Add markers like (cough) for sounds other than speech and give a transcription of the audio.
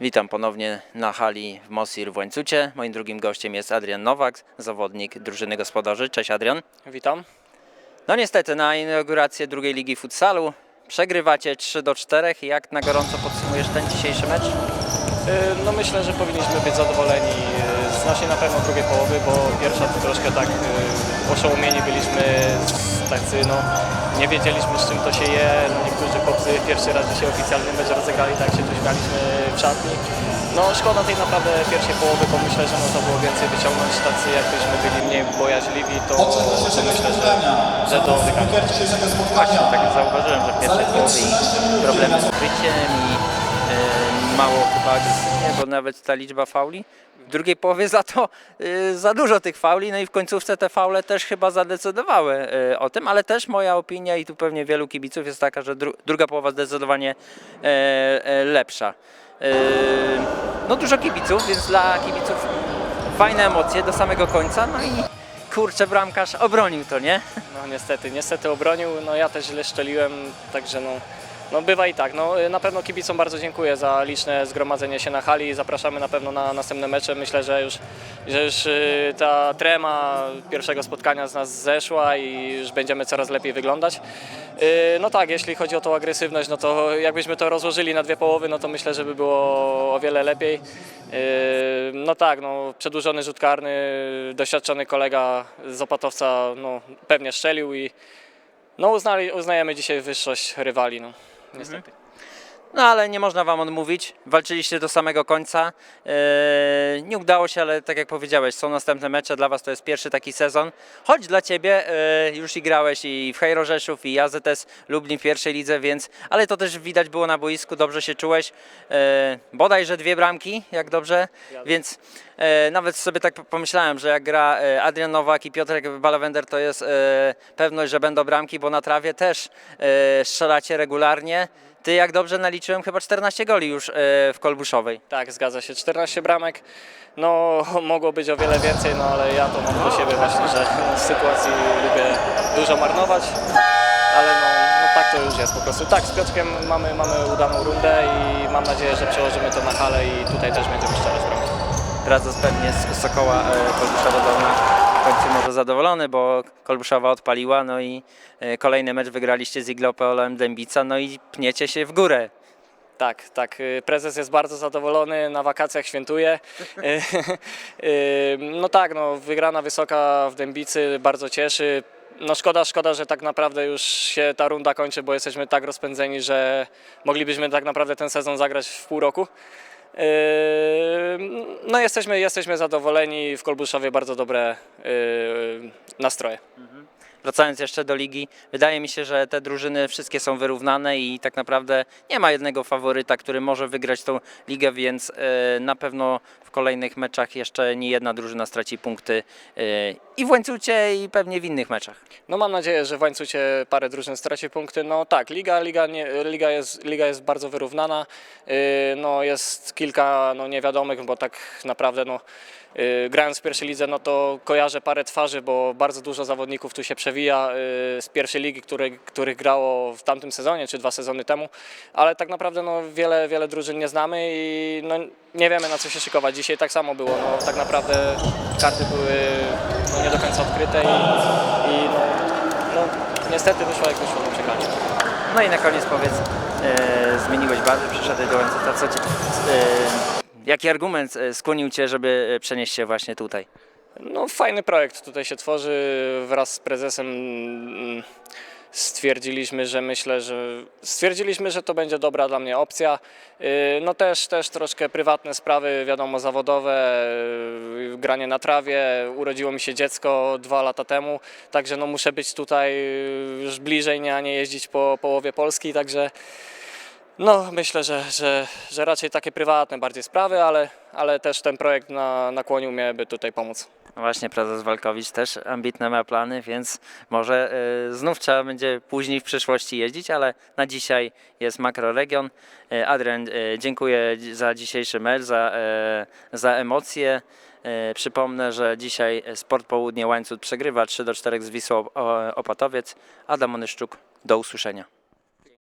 Witam ponownie na hali w Mosir w Łańcucie. Moim drugim gościem jest Adrian Nowak, zawodnik drużyny gospodarzy. Cześć Adrian. Witam. No niestety na inaugurację drugiej ligi futsalu przegrywacie 3 do 4. Jak na gorąco podsumujesz ten dzisiejszy mecz? Y, No myślę, że powinniśmy być zadowoleni z naszej na pewno drugiej połowy, bo pierwsza to troszkę tak y, oszołomieni byliśmy, tacy no nie wiedzieliśmy z czym to się je. No, niektórzy chłopcy pierwszy raz dzisiaj oficjalny mecz rozegrali, tak się tu śmialiśmy w szatni. No szkoda tej naprawdę pierwszej połowy, bo myślę, że można było więcej wyciągnąć. Tacy jakbyśmy byli mniej bojaźliwi, to, to myślę, że, że do wygrania. Właśnie, tak zauważyłem, że w pierwszej połowie problemy z kryciem i e, mało chyba agresywnie, bo nawet ta liczba fauli. W drugiej połowie za to e, za dużo tych fauli, no i w końcówce te faule też chyba zadecydowały e, o tym, ale też moja opinia i tu pewnie wielu kibiców jest taka, że dru druga połowa zdecydowanie e, e, lepsza. E, no dużo kibiców, więc dla kibiców fajne emocje do samego końca, no i kurczę bramkarz obronił to, nie? No niestety, niestety obronił, no ja też źle szczeliłem, także no, no bywa i tak. No, na pewno kibicom bardzo dziękuję za liczne zgromadzenie się na hali, zapraszamy na pewno na następne mecze. Myślę, że już, że już y, ta trema pierwszego spotkania z nas zeszła i już będziemy coraz lepiej wyglądać. Y, No tak, jeśli chodzi o tą agresywność, no to jakbyśmy to rozłożyli na dwie połowy, no to myślę, że by było o wiele lepiej. No tak, no, przedłużony rzut karny, doświadczony kolega z Opatowca no, pewnie szczelił i no, uznali, uznajemy dzisiaj wyższość rywali. No, niestety. No ale nie można wam odmówić. Walczyliście do samego końca. Eee, nie udało się, ale tak jak powiedziałeś, są następne mecze. Dla was to jest pierwszy taki sezon. Choć dla ciebie e, już i grałeś i w Hejro Rzeszów, i AZS Lublin w pierwszej lidze, więc ale to też widać było na boisku, dobrze się czułeś. E, bodajże dwie bramki, jak dobrze, więc nawet sobie tak pomyślałem, że jak gra Adrian Nowak i Piotrek Balawender, to jest pewność, że będą bramki, bo na trawie też e, strzelacie regularnie. Ty, jak dobrze naliczyłem, chyba 14 goli już e, w Kolbuszowej. Tak, zgadza się. 14 bramek. No, mogło być o wiele więcej, no ale ja to mam do siebie właśnie, że no, w sytuacji lubię dużo marnować, ale no, no tak to już jest po prostu. Tak, z Piotrkiem mamy, mamy udaną rundę i mam nadzieję, że przełożymy to na halę i tutaj też będziemy strzelać bramki. Prezes pewnie z Sokoła e, Dolna w końcu może zadowolony, bo Kolbuszowa odpaliła, no i e, kolejny mecz wygraliście z Iglopeolem Dębica, no i pniecie się w górę. Tak, tak. y, Prezes jest bardzo zadowolony, na wakacjach świętuje. Y, (laughs) No tak, no, wygrana wysoka w Dębicy bardzo cieszy. No szkoda, szkoda, że tak naprawdę już się ta runda kończy, bo jesteśmy tak rozpędzeni, że moglibyśmy tak naprawdę ten sezon zagrać w pół roku. No jesteśmy, jesteśmy zadowoleni, w Kolbuszowie bardzo dobre yy, nastroje. Wracając jeszcze do ligi, wydaje mi się, że te drużyny wszystkie są wyrównane i tak naprawdę nie ma jednego faworyta, który może wygrać tą ligę, więc e, na pewno w kolejnych meczach jeszcze nie jedna drużyna straci punkty e, i w Łańcucie i pewnie w innych meczach. No mam nadzieję, że w łańcucie parę drużyn straci punkty. No tak, liga, liga, nie, liga, jest, liga jest bardzo wyrównana. Yy, No jest kilka no, niewiadomych, bo tak naprawdę no, grając w pierwszej lidze, no to kojarzę parę twarzy, bo bardzo dużo zawodników tu się przewija yy, z pierwszej ligi, które, których grało w tamtym sezonie czy dwa sezony temu, ale tak naprawdę no, wiele, wiele drużyn nie znamy i no, nie wiemy na co się szykować. Dzisiaj tak samo było. No, tak naprawdę karty były no, nie do końca odkryte i, i no, no, niestety wyszło jak wyszło, no przegranie. No i na koniec powiedz, e, zmieniłeś barwy, przyszedłeś do Łańcuta, co ci, e, jaki argument e, skłonił Cię, żeby e, przenieść się właśnie tutaj? No fajny projekt tutaj się tworzy wraz z prezesem. mm, Stwierdziliśmy, że myślę, że stwierdziliśmy, że to będzie dobra dla mnie opcja. Yy, No też, też troszkę prywatne sprawy, wiadomo, zawodowe, yy, granie na trawie. Urodziło mi się dziecko dwa lata temu, także no muszę być tutaj yy, już bliżej, nie, a nie jeździć po połowie Polski, także no myślę, że, że, że raczej takie prywatne bardziej sprawy, ale, ale też ten projekt na, nakłonił mnie, by tutaj pomóc. No Właśnie prezes Walkowicz też ambitne ma plany, więc może e, znów trzeba będzie później w przyszłości jeździć, ale na dzisiaj jest makroregion. E, Adrian, e, dziękuję dzi- za dzisiejszy mecz, za, za emocje. Przypomnę, że dzisiaj Sport Południe Łańcut przegrywa 3 do 4 z Wisłą Opatowiec. Adam Onyszczuk, do usłyszenia.